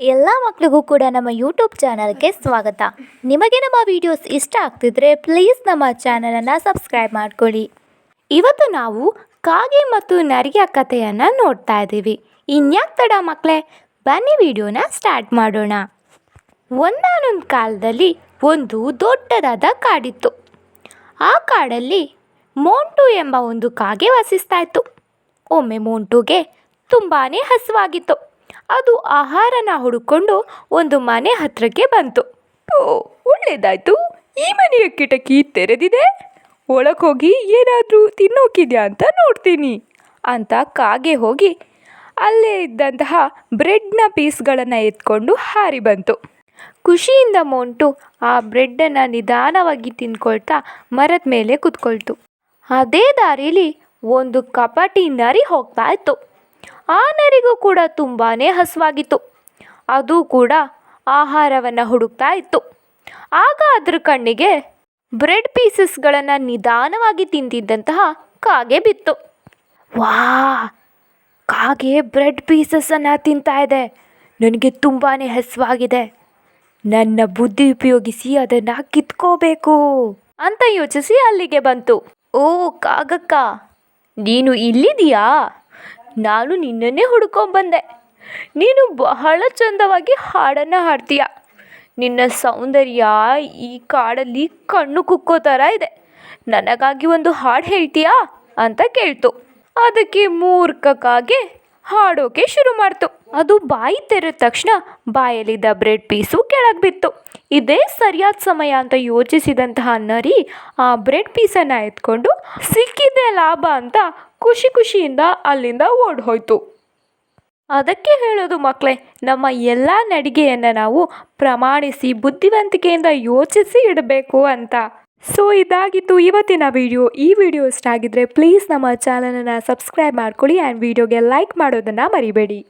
ಎಲ್ಲ ಮಕ್ಕಳಿಗೂ ಕೂಡ ನಮ್ಮ ಯೂಟ್ಯೂಬ್ ಚಾನಲ್ಗೆ ಸ್ವಾಗತ. ನಿಮಗೆ ನಮ್ಮ ವಿಡಿಯೋಸ್ ಇಷ್ಟ ಆಗ್ತಿದ್ರೆ ಪ್ಲೀಸ್ ನಮ್ಮ ಚಾನಲನ್ನು ಸಬ್ಸ್ಕ್ರೈಬ್ ಮಾಡ್ಕೊಳ್ಳಿ. ಇವತ್ತು ನಾವು ಕಾಗೆ ಮತ್ತು ನರಿಯ ಕಥೆಯನ್ನು ನೋಡ್ತಾ ಇದ್ದೀವಿ. ಇನ್ಯಾಕೆ ತಡ ಮಕ್ಕಳೇ ಬನ್ನಿ ವಿಡಿಯೋನ ಸ್ಟಾರ್ಟ್ ಮಾಡೋಣ. ಒಂದಾನೊಂದು ಕಾಲದಲ್ಲಿ ಒಂದು ದೊಡ್ಡದಾದ ಕಾಡಿತ್ತು. ಆ ಕಾಡಲ್ಲಿ ಮೋಂಟು ಎಂಬ ಒಂದು ಕಾಗೆ ವಾಸಿಸ್ತಾ ಇತ್ತು. ಒಮ್ಮೆ ಮೋಂಟುಗೆ ತುಂಬಾ ಹಸಿವಾಗಿತ್ತು. ಅದು ಆಹಾರನ ಹುಡುಕೊಂಡು ಒಂದು ಮನೆ ಹತ್ರಕ್ಕೆ ಬಂತು. ಓ ಒಳ್ಳೇದಾಯ್ತು. ಈ ಮನೆಯ ಕಿಟಕಿ ತೆರೆದಿದೆ. ಒಳಗೋಗಿ ಏನಾದರೂ ತಿನ್ನೋಕಿದ್ಯಾ ಅಂತ ನೋಡ್ತೀನಿ ಅಂತ ಕಾಗೆ ಹೋಗಿ ಅಲ್ಲೇ ಇದ್ದಂತಹ ಬ್ರೆಡ್ನ ಪೀಸ್ಗಳನ್ನು ಎತ್ಕೊಂಡು ಹಾರಿ ಬಂತು. ಖುಷಿಯಿಂದ ಮೊಂಟು ಆ ಬ್ರೆಡ್ಡನ್ನು ನಿಧಾನವಾಗಿ ತಿನ್ಕೊಳ್ತಾ ಮರದ ಮೇಲೆ ಕುತ್ಕೊಳ್ತು. ಅದೇ ದಾರಿಲಿ ಒಂದು ಕಪಾಟಿ ನರಿ ಹೋಗ್ತಾ ಇತ್ತು. ಆ ನರಿಗೂ ಕೂಡ ತುಂಬಾ ಹಸುವಾಗಿತ್ತು. ಅದು ಕೂಡ ಆಹಾರವನ್ನು ಹುಡುಕ್ತಾ ಇತ್ತು. ಆಗ ಅದ್ರ ಕಣ್ಣಿಗೆ ಬ್ರೆಡ್ ಪೀಸಸ್ಗಳನ್ನು ನಿಧಾನವಾಗಿ ತಿಂತಿದ್ದಂತಹ ಕಾಗೆ ಬಿತ್ತು. ವಾ, ಕಾಗೆ ಬ್ರೆಡ್ ಪೀಸಸನ್ನು ತಿಂತಾ ಇದೆ. ನನಗೆ ತುಂಬಾ ಹಸುವಾಗಿದೆ. ನನ್ನ ಬುದ್ಧಿ ಉಪಯೋಗಿಸಿ ಅದನ್ನು ಕಿತ್ಕೋಬೇಕು. ಅಂತ ಯೋಚಿಸಿ ಅಲ್ಲಿಗೆ ಬಂತು. ಓ ಕಾಗಕ್ಕ, ನೀನು ಇಲ್ಲಿದೀಯಾ ನಾನು ನಿನ್ನನ್ನೇ ಹುಡ್ಕೊಂಬಂದೆ ನೀನು ಬಹಳ ಚಂದವಾಗಿ ಹಾಡನ್ನು ಹಾಡ್ತೀಯ. ನಿನ್ನ ಸೌಂದರ್ಯ ಈ ಕಾಡಲ್ಲಿ ಕಣ್ಣು ಕುಕ್ಕೋ ಥರ ಇದೆ. ನನಗಾಗಿ ಒಂದು ಹಾಡು ಹೇಳ್ತೀಯಾ? ಅಂತ ಕೇಳ್ತು. ಅದಕ್ಕೆ ಮೂರ್ಖಕ್ಕಾಗಿ ಹಾಡೋಕೆ ಶುರು ಮಾಡ್ತು. ಅದು ಬಾಯಿ ತೆರೆದ ತಕ್ಷಣ ಬಾಯಲ್ಲಿದ್ದ ಬ್ರೆಡ್ ಪೀಸು ಕೆಳಗೆ ಬಿತ್ತು. ಇದೇ ಸರಿಯಾದ ಸಮಯ ಅಂತ ಯೋಚಿಸಿದಂತಹ ನರಿ ಆ ಬ್ರೆಡ್ ಪೀಸನ್ನು ಎತ್ಕೊಂಡು ಸಿಕ್ಕಿದ್ದೇ ಲಾಭ ಅಂತ ಖುಷಿ ಖುಷಿಯಿಂದ ಅಲ್ಲಿಂದ ಓಡ್ಹೋಯ್ತು. ಅದಕ್ಕೆ ಹೇಳೋದು ಮಕ್ಕಳೇ ನಮ್ಮ ಎಲ್ಲ ನಡಿಗೆಯನ್ನು ನಾವು ಪ್ರಮಾಣಿಸಿ ಬುದ್ಧಿವಂತಿಕೆಯಿಂದ ಯೋಚಿಸಿ ಇಡಬೇಕು ಅಂತ. ಸೊ ಇದಾಗಿತ್ತು ಇವತ್ತಿನ ವಿಡಿಯೋ. ಈ ವಿಡಿಯೋ ಇಷ್ಟ ಆಗಿದ್ರೆ ಪ್ಲೀಸ್ ನಮ್ಮ ಚಾನಲನ್ನು ಸಬ್ಸ್ಕ್ರೈಬ್ ಮಾಡ್ಕೊಳ್ಳಿ. ಆ್ಯಂಡ್ ವಿಡಿಯೋಗೆ ಲೈಕ್ ಮಾಡೋದನ್ನು ಮರಿಬೇಡಿ.